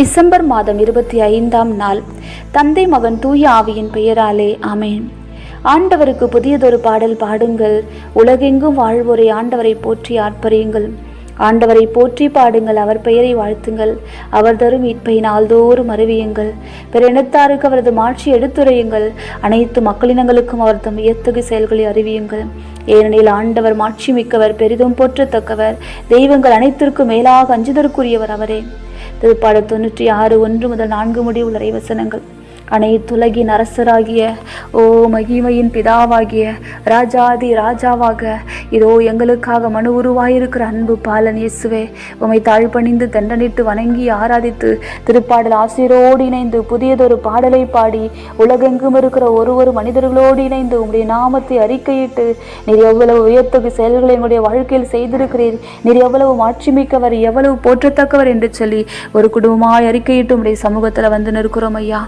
December மாதம் இருபத்தி ஐந்தாம் நாள். தந்தை மகன் தூய ஆவியின் பெயராலே அமேன் ஆண்டவருக்கு புதியதொரு பாடல் பாடுங்கள். உலகெங்கும் வாழ்வோரை ஆண்டவரை போற்றி ஆர்ப்பரியுங்கள். ஆண்டவரை போற்றி பாடுங்கள் அவர் பெயரை வாழ்த்துங்கள். அவர் தரும் மீட்பை நாள்தோறும் அறிவியுங்கள். பிற இனத்தாருக்கு அவரது மாட்சி எடுத்துரையுங்கள். அனைத்து மக்களினங்களுக்கும் அவர் தம் வியத்தகு செயல்களை அறிவியுங்கள். ஏனெனில் ஆண்டவர் மாட்சி மிக்கவர் பெரிதும் போற்றத்தக்கவர். தெய்வங்கள் அனைத்திற்கும் மேலாக அஞ்சுதற்குரியவர் அவரே. திருப்பாடல் தொண்ணூற்றி ஆறு ஒன்று முதல் நான்கு முடி உள்ள வசனங்கள். அனைத்துலகின் அரசராகிய ஓ மகிமையின் பிதாவாகிய ராஜாதி ராஜாவாக இதோ எங்களுக்காக மனு உருவாயிருக்கிற அன்பு பாலன் இயேசுவே உமை தாழ்பணிந்து தண்டனிட்டு வணங்கி ஆராதித்து திருப்பாடல் ஆசிரியரோடு இணைந்து புதியதொரு பாடலை பாடி உலகெங்கும் இருக்கிற ஒரு ஒரு மனிதர்களோடு இணைந்து உங்களுடைய நாமத்தை அறிக்கையிட்டு நீர் எவ்வளவு உயர்த்தகு செயல்களை எங்களுடைய வாழ்க்கையில் செய்திருக்கிறீர். நீர் எவ்வளவு மாட்சிமிக்கவர் எவ்வளவு போற்றத்தக்கவர் என்று சொல்லி ஒரு குடும்பமாய் அறிக்கையிட்டு உடைய சமூகத்தில் வந்து நிற்கிறோம் ஐயா.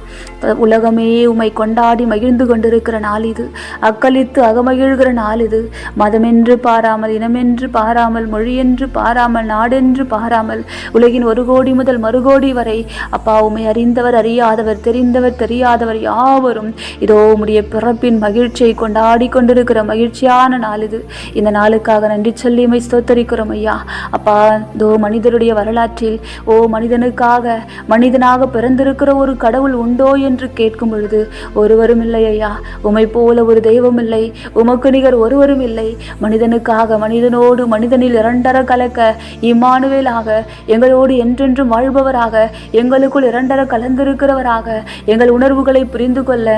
உலகமே உமை கொண்டாடி மகிழ்ந்து கொண்டிருக்கிற நாள் இது. அக்களித்து அகமகிழ்கிற நாள் இது. மதமென்று பாராமல் இனமென்று பாராமல் மொழியென்று பாராமல் நாடென்று பாராமல் உலகின் ஒரு கோடி முதல் மறுகோடி வரை அப்பா உம்மை அறிந்தவர் அறியாதவர் தெரிந்தவர் தெரியாதவர் யாவரும். இதோ உடைய பிறப்பின் மகிழ்ச்சியை கொண்டாடி கொண்டிருக்கிற மகிழ்ச்சியான நாள் இது. இந்த நாளுக்காக நன்றி சொல்லி உமை ஸ்தோத்தரிக்கிறோம் ஐயா. அப்பா இதோ மனிதருடைய வரலாற்றில் ஓ மனிதனுக்காக மனிதனாக பிறந்திருக்கிற ஒரு கடவுள் உண்டோ என்று கேட்கும் பொழுது ஒருவரும் இல்லை ஐயா. உமை போல ஒரு தெய்வம் இல்லை. உமக்கு நிகர் ஒருவரும் இல்லை. மனித மனிதனுக்காக மனிதனோடு மனிதனில் இரண்டர கலக்க இம்மானுவேலாக எங்களோடு என்றென்றும் வாழ்பவராக எங்களுக்குள் இரண்டர கலந்திருக்கிறவராக எங்கள் உணர்வுகளை புரிந்து கொள்ள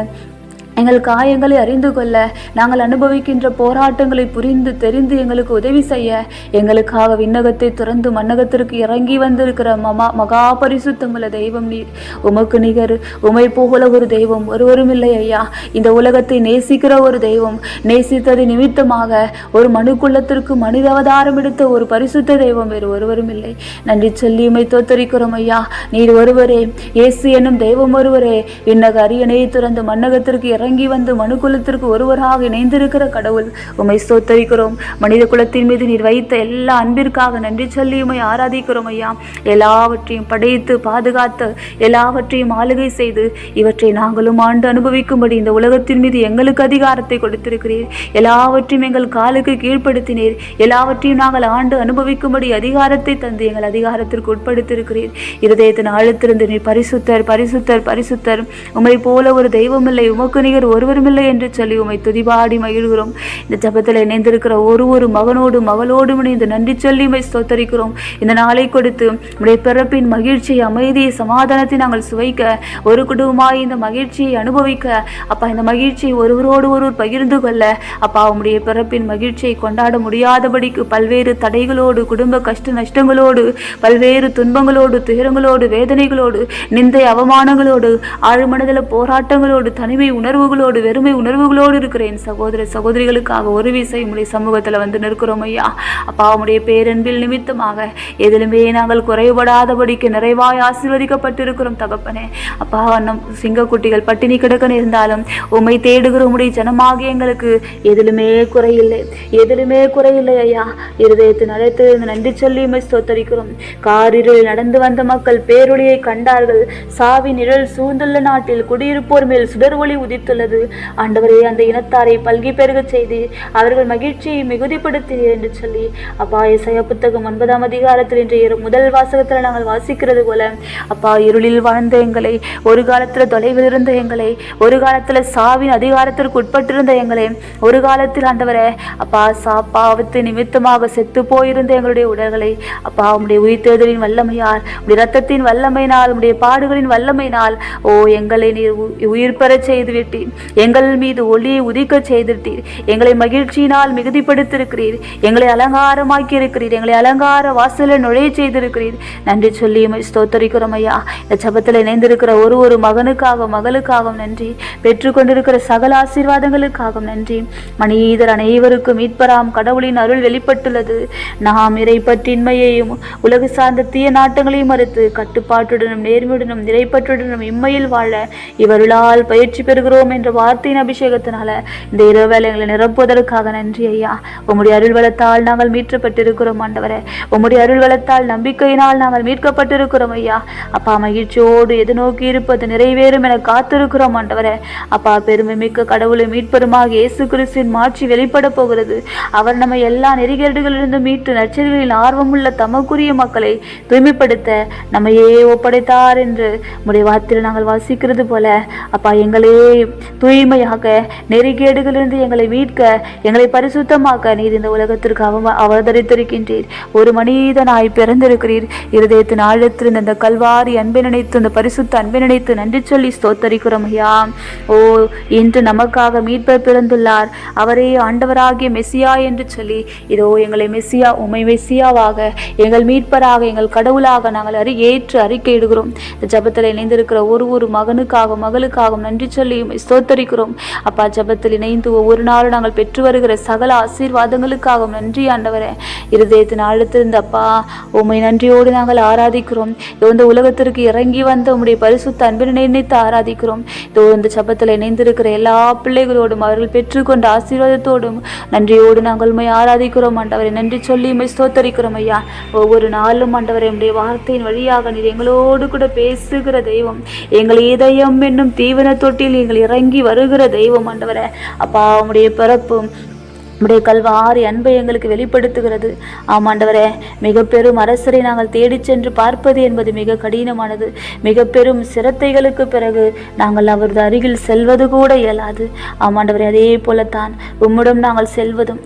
எங்கள் காயங்களை அறிந்து கொள்ள நாங்கள் அனுபவிக்கின்ற போராட்டங்களை புரிந்து தெரிந்து எங்களுக்கு உதவி செய்ய எங்களுக்காக விண்ணகத்தை துறந்து மன்னகத்திற்கு இறங்கி வந்திருக்கிற மமா மகா பரிசுத்தமுள்ள தெய்வம் நீர். உமக்கு நிகர் உமை போகல ஒரு தெய்வம் ஒருவரும் இல்லை ஐயா. இந்த உலகத்தை நேசிக்கிற ஒரு தெய்வம் நேசித்தது நிமித்தமாக ஒரு மனுக்குள்ளத்திற்கு மனித அவதாரம் எடுத்த ஒரு பரிசுத்த தெய்வம் வேறு ஒருவரும் இல்லை. நன்றி சொல்லி உமை தோத்தரிக்கிறோம் ஐயா. நீர் ஒருவரே இயேசு என்னும் தெய்வம் ஒருவரே. விண்ணக அரியணையை துறந்து மன்னகத்திற்கு இறங்கி வந்து மனு குலத்திற்கு ஒருவராக இணைந்திருக்கிற கடவுள் உமை ஸ்தோத்தரிக்கிறோம். மனித குலத்தின் மீது நீர் வைத்த எல்லா அன்பிற்காக நன்றி சொல்லி உமை ஆராதிக்கிறோம் ஐயா. எல்லாவற்றையும் படைத்து பாதுகாத்து எல்லாவற்றையும் ஆளுகை செய்து இவற்றை நாங்களும் ஆண்டு அனுபவிக்கும்படி இந்த உலகத்தின் மீது எங்களுக்கு அதிகாரத்தை கொடுத்திருக்கிறீர். எல்லாவற்றையும் எங்கள் காலுக்கு கீழ்ப்படுத்தினீர். எல்லாவற்றையும் நாங்கள் ஆண்டு அனுபவிக்கும்படி அதிகாரத்தை தந்து எங்கள் அதிகாரத்திற்கு உட்படுத்திருக்கிறீர். இருதயத்தின் ஆழத்திருந்து நீர் பரிசுத்தர் பரிசுத்தர் பரிசுத்தர். உமை போல ஒரு தெய்வம் இல்லை. உமக்கு நீ ஒருவரும் ஒருவருமில்லை என்று சொல்லி உமை துதிபாடி மகிழ்கிறோம். இந்த ஜபத்தில் இணைந்திருக்கிற ஒரு ஒரு மகனோடு மகளோடும் இணைந்து நன்றி சொல்லி உமை ஸ்தோத்தரிக்கிறோம். இந்த நாளை கொடுத்து உடைய பிறப்பின் மகிழ்ச்சி அமைதியை சமாதானத்தை நாங்கள் சுவைக்க ஒரு குடும்பமாய் இந்த மகிழ்ச்சியை அனுபவிக்க அப்பா இந்த மகிழ்ச்சியை ஒருவரோடு ஒருவர் பகிர்ந்து கொள்ள அப்பா உம்முடைய பிறப்பின் மகிழ்ச்சியை கொண்டாட முடியாதபடிக்கு பல்வேறு தடைகளோடு குடும்ப கஷ்ட நஷ்டங்களோடு பல்வேறு துன்பங்களோடு துயரங்களோடு வேதனைகளோடு நிந்தை அவமானங்களோடு ஆழ்மனதில் போராட்டங்களோடு தனிமை உணர்வு உணர்வுகளோடு வெறுமை உணர்வுகளோடு இருக்கிற என் சகோதர சகோதரிகளுக்காக ஒரு விசை உங்களுடைய சமூகத்தில் வந்து நிற்கிறோம் ஐயா. அப்பா உம்முடைய பேரன்பில் நிமித்தமாக எதிலுமே நாங்கள் குறைபடாதபடிக்கு நிறைவாய் ஆசீர்வதிக்கப்பட்டிருக்கிறோம் தகப்பனே. அப்பா நம் சிங்கக்குட்டிகள் பட்டினி கிடக்கன்னு இருந்தாலும் உம்மை தேடுகிற உடைய ஜனமாக எங்களுக்கு எதிலுமே குறையில்லை. எதிலுமே குறையில்லை ஐயா. இருதயத்தின் அழைத்து நன்றி சொல்லி உம்மை ஸ்தோத்தரிக்கிறோம். நடந்து வந்த மக்கள் பேரொளியை கண்டார்கள். சாவி நிழல் சூழ்ந்துள்ள நாட்டில் குடியிருப்போர் மேல் சுடர் ஒளி உதித்துள்ளது ஆண்டவரே அந்த இனத்தாரை பல்கி பெருக செய்து அவர்கள் மகிழ்ச்சியை மிகுதிப்படுத்தி என்று சொல்லி அப்பா இசைய புத்தகம் ஒன்பதாம் அதிகாரத்தில் இன்றைய முதல் வாசகத்தில் நாங்கள் வாசிக்கிறது போல அப்பா இருளில் வாழ்ந்த எங்களை ஒரு காலத்தில் தொலைவில் இருந்த எங்களை ஒரு காலத்தில் சாவின் அதிகாரத்திற்கு உட்பட்டிருந்த எங்களை ஒரு காலத்தில் ஆண்டவரே அப்பா சா பாவத்து நிமித்தமாக செத்து போயிருந்த எங்களுடைய உடல்களை அப்பா உடைய உயிர்த்தெழுதலின் வல்லமையால் உடைய ரத்தத்தின் வல்லமையினால் உடைய பாடுகளின் வல்லமையினால் ஓ எங்களை நீர் உயிர் பெறச் செய்து செய்தீர் எங்கள் மீது ஒளியை உதிக்கச் செய்துவிட்டீர் எங்களை மகிழ்ச்சியினால் மிகுதிப்படுத்திருக்கிறீர். எங்களை அலங்காரமாக்கி இருக்கிறீர் எங்களை அலங்கார வாசலில் நுழைய செய்திருக்கிறீர். நன்றி சொல்லி ஸ்தோத்தரிக்கிறோம் ஐயா. இந்த சபத்தில் இணைந்திருக்கிற ஒரு ஒரு மகனுக்காக மகளுக்காகவும் நன்றி. பெற்றுக்கொண்டிருக்கிற சகல ஆசீர்வாதங்களுக்காகவும் நன்றி. மனிதர் அனைவருக்கும் மீட்பராம் கடவுளின் அருள் வெளிப்பட்டுள்ளது. நாம் இறைப்பற்றின்மையையும் உலக சார்ந்த தீய நாட்டங்களையும் மறுத்து கட்டுப்பாட்டுடனும் நேர்மையுடனும் நிறைப்பற்றுடனும் இம்மையில் வாழ இவர்களால் பயிற்சி பெறுகிறோம் என்ற வார்த்தையின் அபிஷேகத்தினால இந்த இரவு வேலைகளை நிரப்புவதற்காக நன்றி ஐயா. உம்முடைய அருள் வளத்தால் நாங்கள் மீட்கப்பட்டிருக்கிறோம் ஆண்டவரே. உம்முடைய அருள் வளத்தால் நம்பிக்கையினால் நாங்கள் மீட்கப்பட்டிருக்கிறோம் ஐயா. அப்பா மகிழ்ச்சியோடு எது நோக்கி இருப்பது நிறைவேறும் என காத்திருக்கிறோம் ஆண்டவரே. அப்பா பெருமை மிக்க கடவுளை மீட்பெருமாக இயேசு கிறிஸ்துவின் மாற்றி வெளிப்பட போகிறது. அவர் நம்ம எல்லா நெறிகேடுகளிலிருந்து மீட்டு நச்சரிகளில் ஆர்வமுள்ள தமக்குரிய மக்களை தூய்மைப்படுத்த நம்மையே ஒப்படைத்தார் என்று உடைய வார்த்தையில் நாங்கள் வாசிக்கிறது போல அப்பா எங்களே தூய்மையாக நெறிகேடுகளிலிருந்து எங்களை மீட்க எங்களை பரிசுத்தமாக்க நீர் இந்த உலகத்திற்கு அவ அவதரித்திருக்கின்றீர். ஒரு மனிதனாய் பிறந்திருக்கிறீர். இருதயத்தின் ஆழத்திலிருந்து அந்த கல்வாரி அன்பை நினைத்து அந்த பரிசுத்த அன்பை நினைத்து நன்றி சொல்லி ஸ்தோத்தரிக்கிறோம் ஐயா. ஓ இன்று நமக்காக மீட்பர் பிறந்துள்ளார். அவரே ஆண்டவராகிய மெஸ்ஸியா என்று சொல்லி இதோ எங்களை மெஸ்ஸியா உமை மெஸ்ஸியாவாக எங்கள் மீட்பராக எங்கள் கடவுளாக நாங்கள் அறி ஏற்று அறிக்கையிடுகிறோம். இந்த ஜபத்தில் இணைந்திருக்கிற ஒரு ஒரு மகனுக்காக மகளுக்காகவும் நன்றி சொல்லி ஸ்தோத்தரிக்கிறோம். அப்பா ஜபத்தில் இணைந்து ஒவ்வொரு நாளும் நாங்கள் பெற்று வருகிற சகல ஆசீர்வாதங்களுக்காகவும் நன்றி ஆண்டவரே. இருதயத்தின் ஆழத்திருந்த அப்பா உம்மை நன்றியோடு நாங்கள் ஆராதிக்கிறோம். இந்த உலகத்திற்கு இறங்கி வந்த உம்முடைய பரிசுத்த அன்பினை நினைத்து ஆராதிக்கிறோம். இதோ இந்த ஜபத்தில் இணைந்திருக்கிற எல்லா பிள்ளைகளோடும் அவர்கள் பெற்றுக்கொண்ட ஆசீர்வாதத்தோடும் நன்றியோடு நாங்கள் உண்மை ஆராதிக்கிறோம். ஆண்டவரை நன்றி சொல்லி உண்மை ஸ்தோத்தரிக்கிறோம் ஐயா. ஒவ்வொரு நாளும் ஆண்டவரை உடைய வார்த்தையின் வழியாக நீர் எங்களோடு கூட பேசுகிற தெய்வம். எங்கள் இதயம் என்னும் தீவன தொட்டில் எங்கள் இறங்கி வருகிற தெய்வம் ஆண்டவரே. அப்பா உம்முடைய பிறப்பும் நம்முடைய கல்வாறு அன்பை எங்களுக்கு வெளிப்படுத்துகிறது. ஆமாண்டவரே மிக பெரும் அரசரை நாங்கள் தேடி சென்று பார்ப்பது என்பது மிக கடினமானது. மிக பெரும் சிரத்தைகளுக்கு பிறகு நாங்கள் அவரது அருகில் செல்வது கூட இயலாது. ஆமாண்டவரே அதே போலத்தான் உம்மிடம் நாங்கள் செல்வதும்.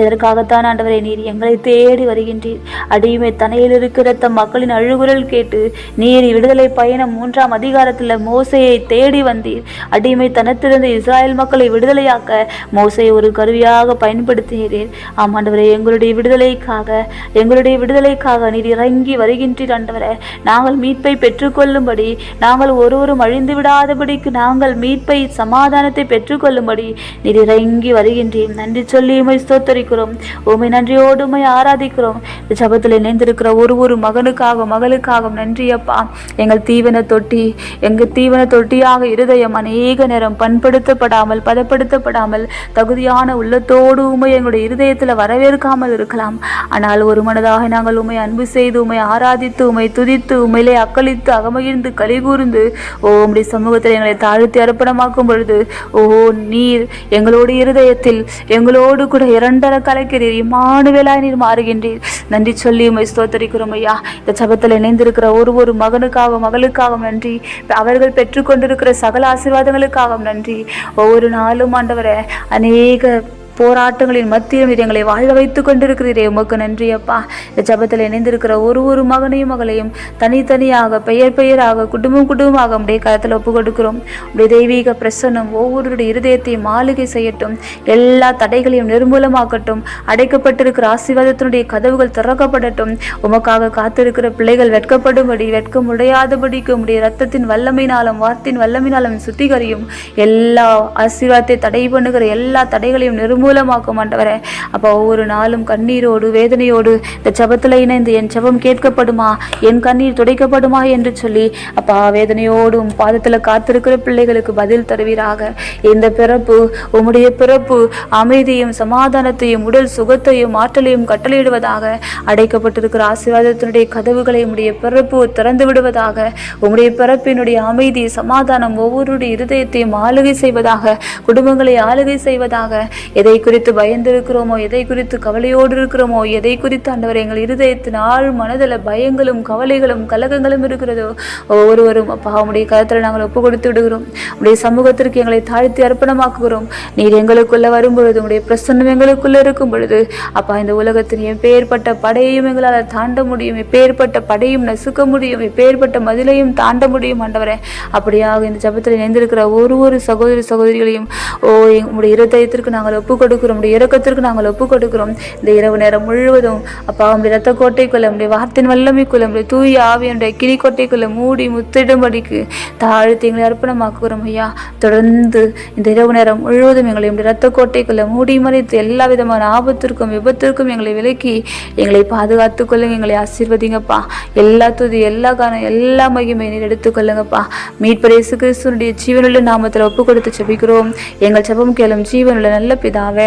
எதற்காகத்தான் ஆண்டவரே நீர் எங்களை தேடி வருகின்றீர்? அடிமை தனையில் இருக்கிற தம் மக்களின் அழுகுரல் கேட்டு நீர் விடுதலை பயணம் மூன்றாம் அதிகாரத்தில் மோசையை தேடி வந்தீர். அடிமை தனத்திலிருந்து இஸ்ராயல் மக்களை விடுதலையாக்க மோசை ஒரு கருவியாக பயன்படுத்துகிறீர். ஆமாண்டவரே எங்களுடைய விடுதலைக்காக எங்களுடைய விடுதலைக்காக நீர் இறங்கி வருகின்றீர் ஆண்டவரே. நாங்கள் மீட்பை பெற்றுக்கொள்ளும்படி நாங்கள் ஒருவரும் அழிந்து விடாதபடிக்கு நாங்கள் மீட்பை சமாதானத்தை பெற்றுக்கொள்ளும்படி நீர் இறங்கி வருகின்றீர். நன்றி சொல்லி உமை ஸ்தோத்தரிக்கிறோம். உமை நன்றியோடு உமை ஆராதிக்கிறோம். இந்த ஜபத்தில் இணைந்திருக்கிற ஒரு ஒரு மகனுக்காக மகளுக்காக நன்றி அப்பா. எங்கள் தீவன தொட்டி எங்கள் தீவன தொட்டியாக இருதயம் அநேக நேரம் பண்படுத்தப்படாமல் பதப்படுத்தப்படாமல் தகுதியான உள்ளத்தோடு உமை எங்களுடைய இருதயத்தில் வரவேற்காமல் இருக்கலாம். ஆனால் ஒரு மனதாக நாங்கள் உமை அன்பு செய்து உமை ஆராதித்து உமை துதித்து உமையிலே அக்களித்து அகமகிழ்ந்து கலிகூர்ந்து ஓ உடைய சமூகத்தில் எங்களை தாழ்த்தி அர்ப்பணமாக்கும் பொழுது ஓ நீர் எங்களோடு இருதயத்தில் எங்களோடு கூட இரண்டர கலைக்கிறீர் இம்மானுவேலாய் நீர் மாறுகின்றீர். நன்றி சொல்லி உமை ஸ்தோத்தரிக்கிறோம் ஐயா. இந்த சபத்தில் இணைந்திருக்கிற ஒரு ஒரு மகனுக்காக மகளுக்காகவும் நன்றி. அவர்கள் பெற்றுக்கொண்டிருக்கிற சகல ஆசீர்வாதங்களுக்காகவும் நன்றி. ஒவ்வொரு நாளும் ஆண்டவரை அநேக போராட்டங்களின் மத்தியில் நீர் எங்களை வாழ வைத்துக் கொண்டிருக்கிறீரே. உமக்கு நன்றி அப்பா. இந்த ஜபத்தில் இணைந்திருக்கிற ஒரு ஒரு மகனையும் மகளையும் தனித்தனியாக பெயர் பெயராக குடும்பம் குடும்பமாக உடைய கருத்தில் ஒப்பு கொடுக்கிறோம் உடைய தெய்வீக பிரசன்னம் ஒவ்வொருடைய இருதயத்தையும் மாளிகை செய்யட்டும். எல்லா தடைகளையும் நிர்மூலமாக்கட்டும். அடைக்கப்பட்டிருக்கிற ஆசீர்வாதத்தினுடைய கதவுகள் திறக்கப்படட்டும். உமக்காக காத்திருக்கிற பிள்ளைகள் வெட்கப்படும்படி வெட்கம் முடியாதபடிக்கு உடைய ரத்தத்தின் வல்லமையினாலும் வார்த்தையின் வல்லமையினாலும் சுத்திகரியும். எல்லா ஆசீர்வாதத்தை தடை பண்ணுகிற எல்லா தடைகளையும் நிர்மூலமாக்கும் மாட்டவரே. அப்போ ஒவ்வொரு நாளும் கண்ணீரோடு வேதனையோடு இந்த ஜபத்தில் இணைந்து என் ஜெபம் கேட்கப்படுமா? என் கண்ணீர் துடைக்கப்படுமா என்று சொல்லி அப்பா வேதனையோடும் பாதத்தில் காத்திருக்கிற பிள்ளைகளுக்கு பதில் தருவீராக. இந்த பிறப்பு உம்முடைய பிறப்பு அமைதியும் சமாதானத்தையும் உடல் சுகத்தையும் ஆற்றலையும் கட்டளையிடுவதாக அடைக்கப்பட்டிருக்கிற ஆசீர்வாதத்தினுடைய கதவுகளை உம்முடைய பிறப்பு திறந்து விடுவதாக உம்முடைய பிறப்பினுடைய அமைதி சமாதானம் ஒவ்வொருடைய இருதயத்தையும் ஆளுகை செய்வதாக குடும்பங்களை ஆளுகை செய்வதாக எதை குறித்து பயந்திருக்கிறோமோ எதை குறித்து கவலையோடு இருக்கிறோமோ எதை குறித்து ஆண்டவர் எங்கள் இருதயத்தின் ஆழ் மனதில் பயங்களும் கவலைகளும் கலகங்களும் இருக்கிறதோ ஒவ்வொருவரும் அப்பா உடைய கருத்தில் நாங்கள் ஒப்பு கொடுத்து விடுகிறோம் உடைய சமூகத்திற்கு எங்களை தாழ்த்தி அர்ப்பணமாக்குகிறோம். நீர் எங்களுக்குள்ள வரும்பொழுது உடைய பிரசன்னம் எங்களுக்குள்ள இருக்கும் பொழுது அப்பா இந்த உலகத்தின் எப்பேற்பட்ட படையையும் எங்களால் தாண்ட முடியும் எப்பேற்பட்ட படையும் நசுக்க முடியும் எப்பேற்பட்ட மதிலையும் தாண்ட முடியும் ஆண்டவரே. அப்படியாக இந்த ஜபத்தில் இணைந்திருக்கிற ஒரு ஒரு சகோதரி சகோதரிகளையும் ஓ உங்களுடைய இருதயத்திற்கு நாங்கள் ஒப்பு கொடுக்கிறோம். உடைய இறக்கத்திற்கு நாங்கள் ஒப்பு கொடுக்கிறோம் இந்த இரவு நேரம் முழுவதும் அப்பா உடைய ரத்த கோட்டைக்குள்ள உடைய வார்த்தையின் வல்லமைக்குள்ள உடைய தூய ஆவியனுடைய கிளி கோட்டைக்குள்ள மூடி முத்திடும்படிக்கு தாழ்த்தி எங்களை அர்ப்பணமாக்குகிறோம் ஐயா. தொடர்ந்து இந்த இரவு நேரம் முழுவதும் எங்களை உடைய ரத்த கோட்டைக்குள்ள மூடி மறைத்து எல்லா விதமான ஆபத்திற்கும் விபத்திற்கும் எங்களை விலக்கி எங்களை பாதுகாத்துக் கொள்ளுங்க எங்களை ஆசீர்வதிங்கப்பா. எல்லா துதி எல்லா காரணம் எல்லா மகிமையை நீர் எடுத்துக்கொள்ளுங்கப்பா மீட்பரேசு இயேசு கிறிஸ்துவனுடைய ஜீவனுள்ள நாமத்தில் ஒப்பு கொடுத்து செபிக்கிறோம் எங்கள் செபம் கேளும் ஜீவனுள்ள நல்ல பிதாவே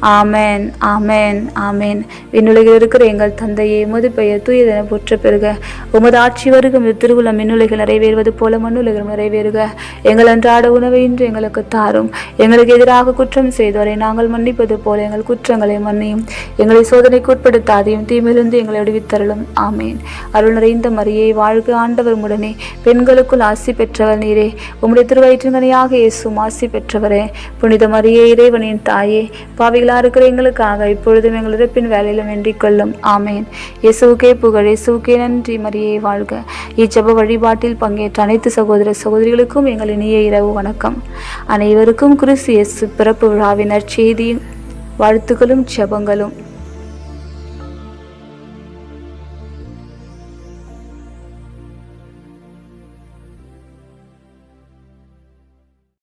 ஆமென் ஆமென் ஆமேன். விண்ணுலகில் இருக்கிற எங்கள் தந்தையை உமது பெயர் தூயதென போற்ற பெறுக உமது ஆட்சி வருகும் திருவிழா மின்னுலகில் நிறைவேறுவது போல மண்ணுலகில் நிறைவேறுக. எங்கள் அன்றாட உணவை இன்று எங்களுக்கு தாரும். எங்களுக்கு எதிராக குற்றம் செய்தோரை நாங்கள் மன்னிப்பது போல எங்கள் குற்றங்களை மன்னியும். எங்களை சோதனைக்கு உட்படுத்தாதையும் தீமிலிருந்து எங்களை விடுவித்தருளும். ஆமேன். அருள் நிறைந்த மரியை வாழ்க ஆண்டவர் உடனே பெண்களுக்குள் ஆசி பெற்றவர் நீரே. உம்முடைய திருவயிற்றுங்கனையாக இயேசும் ஆசி பெற்றவரே. புனித மரியே இறைவனின் தாயே. பாவிகளா இருக்கிற எங்களுக்காக இப்பொழுதும் எங்களது பின் வேலையிலும் வேண்டிக் கொள்ளும். ஆமேன். இயேசுக்கே புகழ். இயேசுக்கே நன்றி. மரியே வாழ்க. இச்சப வழிபாட்டில் பங்கேற்ற அனைத்து சகோதர சகோதரிகளுக்கும் எங்கள் இனிய இரவு வணக்கம். அனைவருக்கும் கிறிஸ்து இயேசு பிறப்பு விழாவினர் செய்தியும் வாழ்த்துக்களும் ஜெபங்களும்.